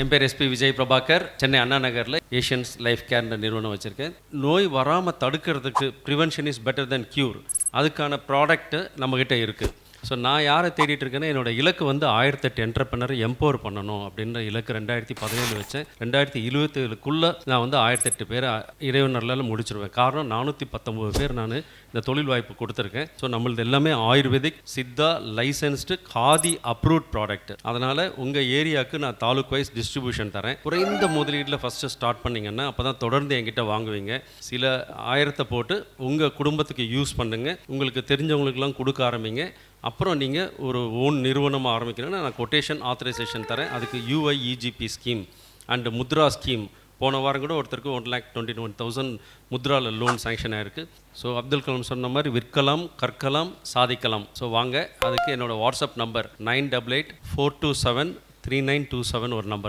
என் பேர் எஸ்பி விஜய் பிரபாகர் சென்னை அண்ணா நகரில் Asians life கேர்ன்ற நிறுவனம் வச்சுருக்கேன். நோய் வராமல் தடுக்கிறதுக்கு prevention is better than cure அதுக்கான ப்ராடக்ட்டு நம்மக்கிட்ட இருக்குது ஸோ நான் யாரை தேடிட்டு இருக்கேன்னா என்னோட இலக்கு வந்து ஆயிரத்தெட்டு என்டர்பிரனர் எம்பவர் பண்ணணும் அப்படின்ற இலக்கு ரெண்டாயிரத்தி பதினேழு வச்சேன். ரெண்டாயிரத்தி இருபத்தேழுக்குள்ளே நான் வந்து ஆயிரத்தெட்டு பேர் இறைவனர்லால் முடிச்சிருவேன். காரணம் நானூற்றி பத்தொம்போது பேர் நான் இந்த தொழில் வாய்ப்பு கொடுத்துருக்கேன். ஸோ நம்மளது எல்லாமே ayurvedic Siddha licensed Khadi approved product அதனால் உங்கள் ஏரியாவுக்கு நான் தாலுக் வைஸ் டிஸ்ட்ரிபியூஷன் தரேன். குறைந்த முதலீட்டில் ஃபஸ்ட்டு ஸ்டார்ட் பண்ணிங்கன்னா அப்போ தான் தொடர்ந்து என்கிட்ட வாங்குவீங்க. சில ஆயிரத்தை போட்டு உங்கள் குடும்பத்துக்கு யூஸ் பண்ணுங்கள் உங்களுக்கு தெரிஞ்சவங்களுக்கெல்லாம் கொடுக்க ஆரம்பிங்க. அப்புறம் நீங்கள் ஒரு ஓன் நிறுவனமாக ஆரம்பிக்கணும்னா நான் கொட்டேஷன் ஆத்தரைசேஷன் தரேன். அதுக்கு UIEGP scheme and Mudra scheme போன வாரம் கூட ஒருத்தருக்கு one lakh twenty one thousand முத்ராவில் loan sanction ஆயிருக்கு. ஸோ அப்துல் கலாம் சொன்ன மாதிரி விற்கலாம் கற்கலாம் சாதிக்கலாம். ஸோ வாங்க அதுக்கு என்னோடய WhatsApp number nine double eight four two seven three nine two seven ஒரு நம்பர்